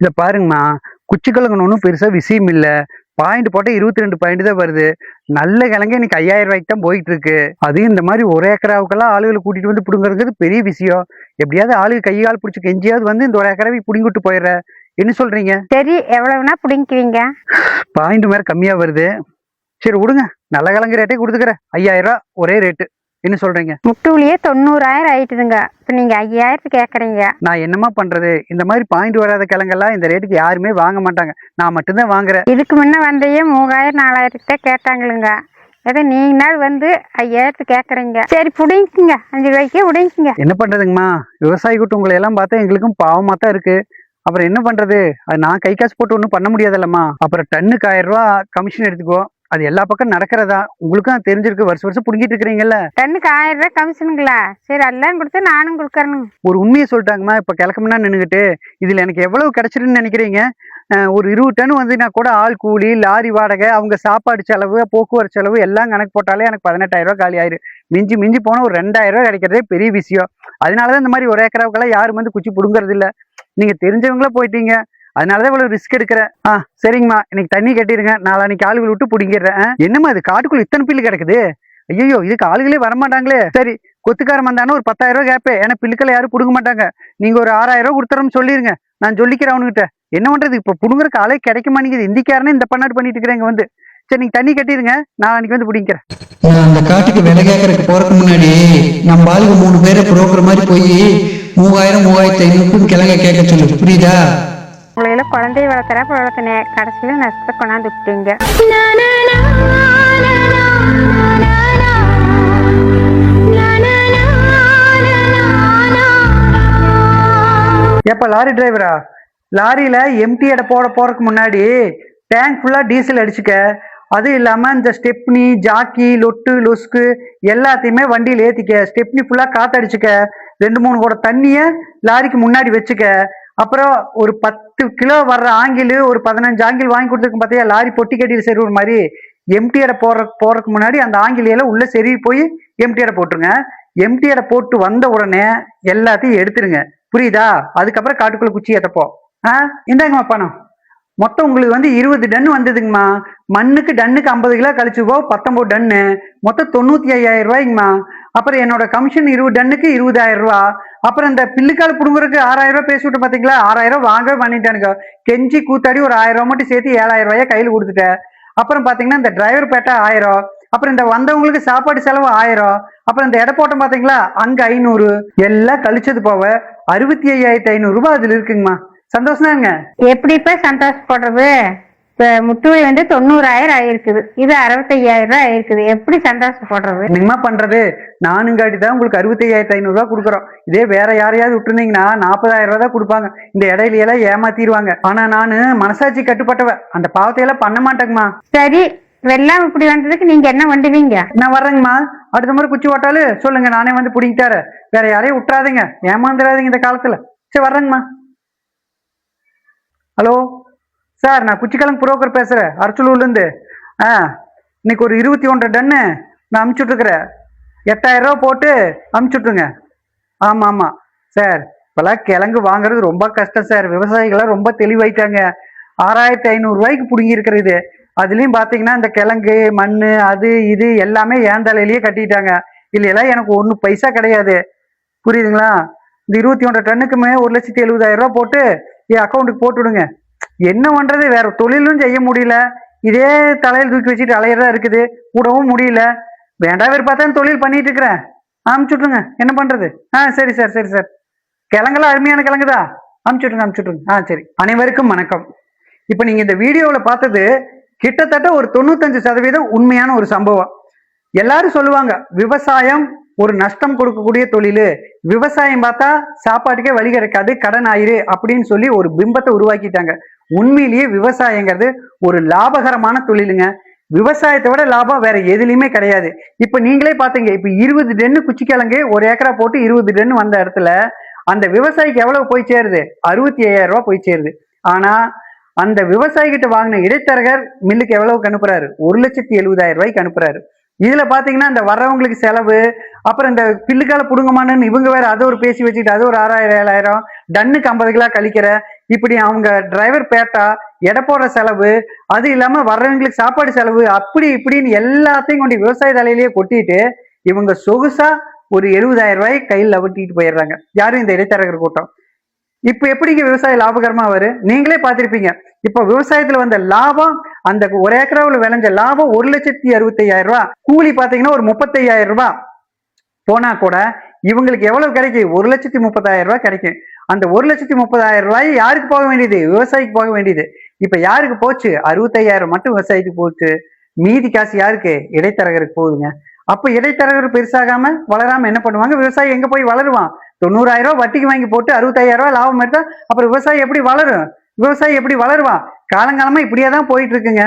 இதை பாருங்கம்மா. குச்சி கிழங்குன்னு ஒன்றும் பெருசாக விஷயம் இல்லை. பாயிண்ட் போட்டால் இருபத்தி ரெண்டு பாயிண்ட் தான் வருது. நல்ல கிழங்கு இன்னைக்கு ஐயாயிரம் ரூபாய்க்கு தான் போயிட்டு இருக்கு அதுவும் இந்த மாதிரி ஒரு ஏக்கராவுக்கெல்லாம் ஆளுகளை கூட்டிட்டு வந்து பிடுங்கிறது பெரிய விஷயம். எப்படியாவது ஆளுங்க கை கால் பிடிச்சி கெஞ்சியாவது வந்து இந்த ஒரு ஏக்கராவை பிடுங்கிட்டு போயிடுற. என்ன சொல்றீங்க? சரி எவ்வளவுனா பிடிங்கிக்குவீங்க? பாயிண்ட் மேலே கம்மியாக வருது. சரி விடுங்க. நல்ல கிழங்கு ரேட்டே கொடுத்துக்கிறேன். ஐயாயிரம் ரூபா ஒரே ரேட்டு என்ன சொல்றீங்க? முட்டுலியே தொண்ணூறாயிரம் ஆயிட்டுதுங்க. இப்போ நீங்க ஐயாயிரத்துக்கு கேட்குறீங்க நான் என்னம்மா பண்றது? இந்த மாதிரி பாயிண்ட் வராத கிழங்கெல்லாம் இந்த ரேட்டுக்கு யாருமே வாங்க மாட்டாங்க. நான் மட்டும்தான் வாங்குறேன். இதுக்கு முன்ன வந்தையே மூவாயிரம் நாலாயிரத்துக்கு தான் கேட்டாங்களுங்க. ஏதோ நீங்க நாள் வந்து ஐயாயிரத்துக்கு கேட்குறீங்க சரி பிடிங்கிங்க அஞ்சு ரூபாய்க்கே பிடிங்கிங்க என்ன பண்றதுங்கம்மா? விவசாயி கூட்டம் உங்களை எல்லாம் பார்த்தா எங்களுக்கும் பாவமா தான் இருக்கு. அப்புறம் என்ன பண்றது? அது நான் கை காசு போட்டு ஒன்றும் பண்ண முடியாதுல்லம்மா. அப்புறம் டன்னுக்கு ஆயிரம் ரூபா கமிஷன் எடுத்துக்கோ. அது எல்லா பக்கம் நடக்கிறதா? உங்களுக்கும் தெரிஞ்சிருக்கு வருஷம் வருஷம் புடுங்கிட்டு இருக்கிறீங்கல்ல? டன்னுக்கு ஆயிரம் ரூபாய் கமிஷனுங்களா? சரி எல்லாம் கொடுத்து நானும் கொடுக்குறேனுங்க. ஒரு உண்மையை சொல்லிட்டாங்கம்மா இப்போ கிழக்கம்னா நின்றுக்கிட்டு இதுல எனக்கு எவ்வளவு கிடைச்சிருன்னு நினைக்கிறீங்க? ஒரு இருபது டன் வந்துனா கூட ஆள் கூலி லாரி வாடகை அவங்க சாப்பாடு செலவு போக்குவரத்து செலவு எல்லாம் கணக்கு போட்டாலே எனக்கு பதினெட்டாயிரம் ரூபாய் காலி ஆயிரும் மிஞ்சி மிஞ்சி போனால் ஒரு ரெண்டாயிரம் ரூபாய் கிடைக்கிறதே பெரிய விஷயம். அதனாலதான் இந்த மாதிரி ஒரு ஏக்கராவுக்கெல்லாம் யாரும் வந்து குச்சி பிடுங்கறது இல்ல நீங்க தெரிஞ்சவங்களா போயிட்டீங்க. அதனாலதான் இவ்வளவு ரிஸ்க் எடுக்கிறேன். ஆ சரிங்கம்மா. இன்னைக்கு தண்ணி கட்டிடுங்க. நாளான்னைக்கு ஆளுகள் விட்டு பிடிங்கிறேன் என்னம்மா இது? காட்டுக்குள்ள இத்தனை பில்லு கிடக்குது? ஐயோ இதுக்கு ஆளுகளே வரமாட்டாங்களே. சரி கொத்துக்காரன் வந்தானே ஒரு பத்தாயிரம் ரூபா கேப்பேன் ஏன்னா பில்லுக்களை யாரும் பிடுங்க மாட்டாங்க. நீங்க ஒரு ஆறாயிரம் ரூபா கொடுத்துறோம்னு சொல்லிருங்க. நான் சொல்லிக்கிறேன் அவனுகிட்ட. என்ன பண்றது? இப்ப புடுங்குற காலே கிடைக்க மாட்டேங்குது. இந்திக்காரனே இந்த பண்ணாடு பண்ணிட்டு இருக்கிறேங்க வந்து. சரி நீங்க தண்ணி கட்டிடுங்க. நான் அன்னைக்கு வந்து பிடிக்கிறேன். அந்த காட்டுக்கு விலை கேட்கறதுக்கு போறதுக்கு முன்னாடி நம்ம ஆளுக்கு மூணு பேரை புரோக்கர் மாதிரி போய் மூவாயிரம் மூவாயிரத்தி ஐநூறுக்கும் கிழங்க கேட்க சொல்லு. புரியுதா? உங்களையில குழந்தைய வளர்த்துறப்ப வளர்த்தினேன் கடைசியில் நஷ்டத்தை கொண்டாந்து விட்டீங்க ஏப்பா லாரி டிரைவரா லாரியில எம்டி எடை போட போறதுக்கு முன்னாடி டேங்க் ஃபுல்லா டீசல் அடிச்சுக்க. அது இல்லாம இந்த ஸ்டெப்னி ஜாக்கி லொட்டு லொஸ்கு எல்லாத்தையுமே வண்டியில் ஏத்திக்க. ஸ்டெப்னி ஃபுல்லா காத்தடிச்சுக்க. ரெண்டு மூணு கூட தண்ணிய லாரிக்கு முன்னாடி வச்சுக்க. அப்புறம் ஒரு பத்து கிலோ வர்ற ஆங்கிள் ஒரு பதினஞ்சு ஆங்கிள் வாங்கி கொடுத்துருக்கும் பார்த்தியா லாரி பொட்டி கட்டியில் செருவுற மாதிரி எம்டிஆரை போடுற போறதுக்கு முன்னாடி அந்த ஆங்கிலியில உள்ள செருவி போய் எம்டிஆரை போட்டுருங்க. எம்டிஆரை போட்டு வந்த உடனே எல்லாத்தையும் எடுத்துருங்க. புரியுதா? அதுக்கப்புறம் காட்டுக்குள்ளே குச்சி ஏற்றப்போம் ஆ? இந்தாங்கம்மா பணம். மொத்தம் உங்களுக்கு வந்து இருபது டன் வந்ததுங்கம்மா. மண்ணுக்கு டன்னுக்கு ஐம்பது கிலோ கழிச்சு போ டன்னு மொத்தம் தொண்ணூற்றி ஐயாயிரம் ரூபாய்ங்கம்மா. அப்புறம் என்னோட கமிஷன் இருபது டன்னுக்கு இருபதாயிரம் ரூபா. அப்புறம் இந்த பில்லுக்கால் புடுங்குறதுக்கு ஆறாயிரம் ரூபாய் பேசி விட்டு பாத்தீங்களா? ஆறாயிரம் ரூபாய் வாங்கவே பண்ணிட்டானுங்க. கெஞ்சி கூத்தாடி ஒரு ஆயிரம் ரூபாய் மட்டும் சேர்த்து ஏழாயிரம் ரூபாயா கையில் கொடுத்துட்டேன். அப்புறம் பாத்தீங்கன்னா இந்த டிரைவர் பேட்டா ஆயிரம். அப்புறம் இந்த வந்தவங்களுக்கு சாப்பாடு செலவு ஆயிரம். அப்புறம் இந்த இடம் போட்டோம் பாத்தீங்களா? அங்க ஐநூறு. எல்லாம் கழிச்சது போக அறுபத்தி ஐயாயிரத்தி ஐநூறு ரூபாய் அதுல இருக்குங்கம்மா. சந்தோஷம் தாங்க எப்படி இப்ப சந்தோஷப்படுறது? இப்ப முட்டுவலி வந்து தொண்ணூறாயிரம் ஆயிருக்குது. இது அறுபத்தையாயிரம் ரூபாய் ஆயிருக்குது. எப்படி சந்தோஷப்படுறது? என்னங்கம்மா பண்றது? நானும் காட்டி தான் உங்களுக்கு அறுபத்தி ஐயாயிரத்தி ஐநூறு ரூபாய் கொடுக்குறோம். இதே வேற யாரையாவது விட்டுருந்தீங்கன்னா நாற்பதாயிரம் ரூபாய் தான் கொடுப்பாங்க. இந்த இடையில எல்லாம் ஏமாத்திடுவாங்க. ஆனா நானு மனசாட்சி கட்டுப்பட்டவ. அந்த பாவத்தை எல்லாம் பண்ண மாட்டேங்கம்மா. சரி வெள்ளம் இப்படி வந்ததுக்கு நீங்க என்ன பண்ணுவீங்க நான் வர்றேங்கம்மா. அடுத்த முறை குச்சி ஓட்டாலும் சொல்லுங்க நானே வந்து பிடிங்கிட்டாரு. வேற யாரையும் விட்டுறாதீங்க. ஏமாந்துடாதீங்க இந்த காலத்துல. சரி வர்றேங்கம்மா. ஹலோ? சார் நான் குச்சிக்கிழங்கு புரோக்கர் பேசுகிறேன் அரச்சலூர்லேருந்து. ஆ இன்னைக்கு ஒரு இருபத்தி ஒன்றரை டன்னு நான் அமுச்சுட்ருக்குறேன் எட்டாயிரம் ரூபா போட்டு அமுச்சுட்ருங்க ஆமாம் ஆமாம் சார் இப்போல்லாம் கிழங்கு வாங்குறது ரொம்ப கஷ்டம் சார். விவசாயிகள்லாம் ரொம்ப தெளிவாயிட்டாங்க. ஆறாயிரத்தி ஐநூறுரூவாய்க்கு பிடுங்கியிருக்கிறது இது அதுலேயும் பார்த்தீங்கன்னா இந்த கிழங்கு மண் அது இது எல்லாமே ஏன் தலையிலேயே கட்டிட்டாங்க. இல்லையெல்லாம் எனக்கு ஒன்றும் பைசா கிடையாது. புரியுதுங்களா? இந்த இருபத்தி ஒன்றரை டன்னுக்குமே ஒரு லட்சத்தி எழுபதாயிரம் ரூபா போட்டு என் அக்கௌண்ட்டுக்கு போட்டு விடுங்க என்ன பண்ணுறது வேற தொழிலும் செய்ய முடியல. இதே தலையில் தூக்கி வச்சுட்டு அலையிறதா இருக்குது. கூடவும் முடியல. வேண்டாம் வேறு பார்த்தா தொழில் பண்ணிட்டு இருக்கிறேன். அனுப்பிச்சுட்ருங்க என்ன பண்ணுறது ஆ சரி சார் சரி சார். கிழங்கெல்லாம் அருமையான கிழங்குதா? அனுப்பிச்சுட்ருங்க அனுப்பிச்சுட்ருங்க ஆ சரி. அனைவருக்கும் வணக்கம். இப்போ நீங்கள் இந்த வீடியோவில் பார்த்தது கிட்டத்தட்ட ஒரு தொண்ணூத்தஞ்சு சதவீதம் உண்மையான ஒரு சம்பவம். எல்லாரும் சொல்லுவாங்க விவசாயம் ஒரு நஷ்டம் கொடுக்கக்கூடிய தொழில். விவசாயம் பார்த்தா சாப்பாட்டுக்கே வழி கிடைக்காது கடன் ஆயிரு அப்படின்னு சொல்லி ஒரு பிம்பத்தை உருவாக்கிட்டாங்க. உண்மையிலேயே விவசாயங்கிறது ஒரு லாபகரமான தொழிலுங்க. விவசாயத்தை விட லாபம் வேற எதுலையுமே கிடையாது. இப்ப நீங்களே பாத்தீங்க இப்ப இருபது டென்னு குச்சிக்கிழங்கு ஒரு ஏக்கரா போட்டு இருபது டென்னு வந்த இடத்துல அந்த விவசாயிக்கு எவ்வளவு போய் சேருது? அறுபத்தி ஐயாயிரம் ரூபாய் போய் சேருது. ஆனா அந்த விவசாயிகிட்ட வாங்கின இடைத்தரகர் மில்லுக்கு எவ்வளவுக்கு அனுப்புறாரு? ஒரு லட்சத்தி எழுபதாயிரம் ரூபாய்க்கு அனுப்புறாரு. இதுல பாத்தீங்கன்னா இந்த வர்றவங்களுக்கு செலவு அப்புறம் இந்த பில்லுக்கால புடுங்கமானன்னு இவங்க வேற அதை ஒரு பேசி வச்சுக்கிட்டு அது ஒரு ஆறாயிரம் ஏழாயிரம் டன்னுக்கு ஐம்பது கிலோ கழிக்கிற இப்படி அவங்க டிரைவர் பேட்டா எடை போடுற செலவு அது இல்லாம வர்றவங்களுக்கு சாப்பாடு செலவு அப்படி இப்படின்னு எல்லாத்தையும் கொண்டு விவசாய தலையிலேயே கொட்டிட்டு இவங்க சொகுசா ஒரு எழுபதாயிரம் ரூபாய் கையில் லவட்டிட்டு போயிடுறாங்க. யாரும் இந்த இடைத்தரகர் கூட்டம். இப்ப எப்படிங்க விவசாயம் லாபகரமா வரும் நீங்களே பார்த்திருப்பீங்க. இப்ப விவசாயத்துல வந்த லாபம் அந்த ஒரு ஏக்கராவில் விளைஞ்ச லாபம் ஒரு லட்சத்தி அறுபத்தி ஐயாயிரம் ரூபாய் கூலி பாத்தீங்கன்னா ஒரு முப்பத்தையாயிரம் ரூபாய் போனா கூட இவங்களுக்கு எவ்வளவு கிடைக்கும் ஒரு லட்சத்தி முப்பதாயிரம் ரூபாய் கிடைக்கும். அந்த ஒரு லட்சத்தி முப்பதாயிரம் ரூபாய் யாருக்கு போக வேண்டியது? விவசாயிக்கு போக வேண்டியது. இப்ப யாருக்கு போச்சு? அறுபத்தையாயிரம் மட்டும் விவசாயிக்கு போச்சு. மீதி காசு யாருக்கு? இடைத்தரகருக்கு போகுதுங்க. அப்ப இடைத்தரகர் பெருசாகாம வளராம என்ன பண்ணுவாங்க? விவசாயி எங்க போய் வளருவான்? தொண்ணூறாயிரம் ரூபாய் வட்டிக்கு வாங்கி போட்டு அறுபத்தாயிரம் ரூபாய் லாபம் எடுத்தா அப்புறம் விவசாயி எப்படி வளரும்? விவசாயி எப்படி வளருவான்? காலங்காலமா இப்படியே தான் போயிட்டு இருக்குங்க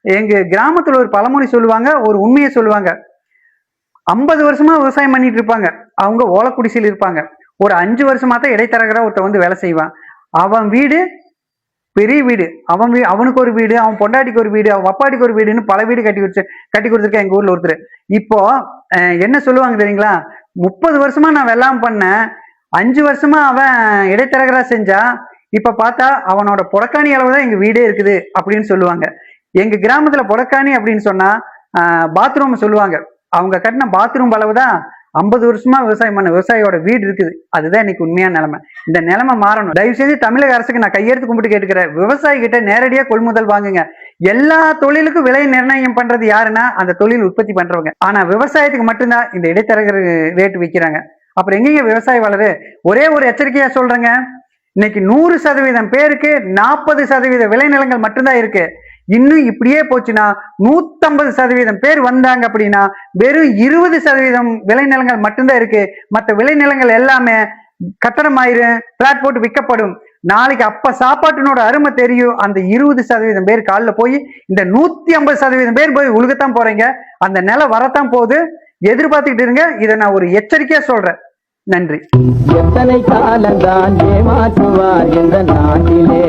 எங்க கிராமத்துல ஒரு பழமொழி சொல்லுவாங்க ஒரு உண்மையை சொல்லுவாங்க. ஐம்பது வருஷமா விவசாயம் பண்ணிட்டு இருப்பாங்க. அவங்க ஓலக்குடிசையில் இருப்பாங்க. ஒரு அஞ்சு வருஷமா தான் இடைத்தரகரா ஒருத்தன் வந்து வேலை செய்வான். அவன் வீடு பெரிய வீடு. அவன் வீ அவனுக்கு ஒரு வீடு அவன் பொண்டாட்டிக்கு ஒரு வீடு அவன் அப்பாடிக்கு ஒரு வீடுன்னு பல வீடு கட்டி வச்சு கட்டி கொடுத்துருக்கேன் எங்க ஊரில் ஒருத்தர். இப்போ என்ன சொல்லுவாங்க தெரியுங்களா? முப்பது வருஷமா நான் வெள்ளாம பண்ணேன். அஞ்சு வருஷமா அவன் இடைத்தரகரா செஞ்சா இப்போ பார்த்தா அவனோட புடக்காணி அளவு தான் எங்க வீடே இருக்குது அப்படின்னு சொல்லுவாங்க. எங்க கிராமத்துல புடக்காணி அப்படின்னு சொன்னா பாத்ரூம் சொல்லுவாங்க. அவங்க கட்டின பாத்ரூம் அளவு தான் ஐம்பது வருஷமா விவசாயம் பண்ண விவசாயியோட வீடு இருக்குது. அதுதான் இன்னைக்கு உண்மையான நிலைமை. இந்த நிலைமை மாறணும். தயவு செய்து தமிழக அரசுக்கு நான் கையெழுத்து கும்பிட்டு கேட்டுக்கிறேன். விவசாயி கிட்ட நேரடியா கொள்முதல் வாங்குங்க. எல்லா தொழிலுக்கும் விலை நிர்ணயம் பண்றது யாருன்னா அந்த தொழில் உற்பத்தி பண்றவங்க. ஆனா விவசாயத்துக்கு மட்டும்தான் இந்த இடைத்தரகர் ரேட் விற்கிறாங்க அப்புறம் எங்கேங்க விவசாயி வளரு ஒரே ஒரு எச்சரிக்கையா சொல்றேங்க. இன்னைக்கு நூறு சதவீதம் பேருக்கு நாற்பது சதவீத விளைநிலங்கள் மட்டும்தான் இருக்கு. இன்னும் இப்படியே போச்சுன்னா நூத்தம்பது சதவீதம் பேர் வந்தாங்க அப்படின்னா வெறும் இருபது சதவீதம் விளைநிலங்கள் மட்டும்தான் இருக்கு. மற்ற விளைநிலங்கள் எல்லாமே கட்டணமாயிரும் பிளாட் போட்டு விற்கப்படும். நாளைக்கு அப்ப சாப்பாட்டினோட அருமை தெரியும். அந்த இருபது சதவீதம் பேர் காலில் போய் இந்த நூத்தி ஐம்பது சதவீதம் பேர் போய் உழுகத்தான் போறீங்க. அந்த நிலை வரத்தான் போகுது. எதிர்பார்த்துக்கிட்டு இருங்க. இதை நான் ஒரு எச்சரிக்கையா சொல்றேன். நன்றி. எத்தனை காலந்தான் ஏமாற்றுவார் இந்த நாட்டிலே?